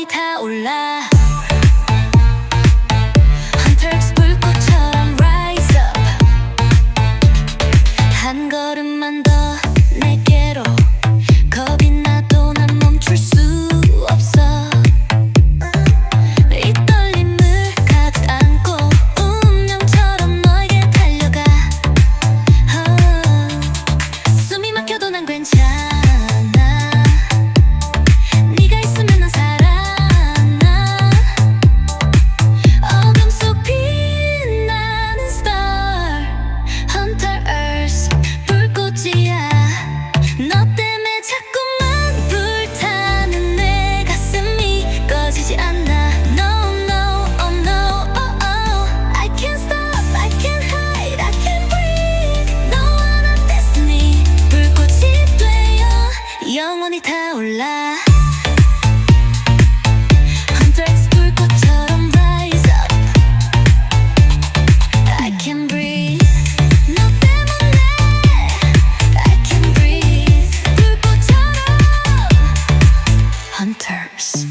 영원히 타올라. 헌터스 불꽃처럼 rise up. 한 걸음만 더 내게로. 겁이 나도 난 멈출 수 없어. 이 떨림을 가다안고 운명처럼 너에게 달려가. oh. 숨이 막혀도 난 괜찮아. Yes.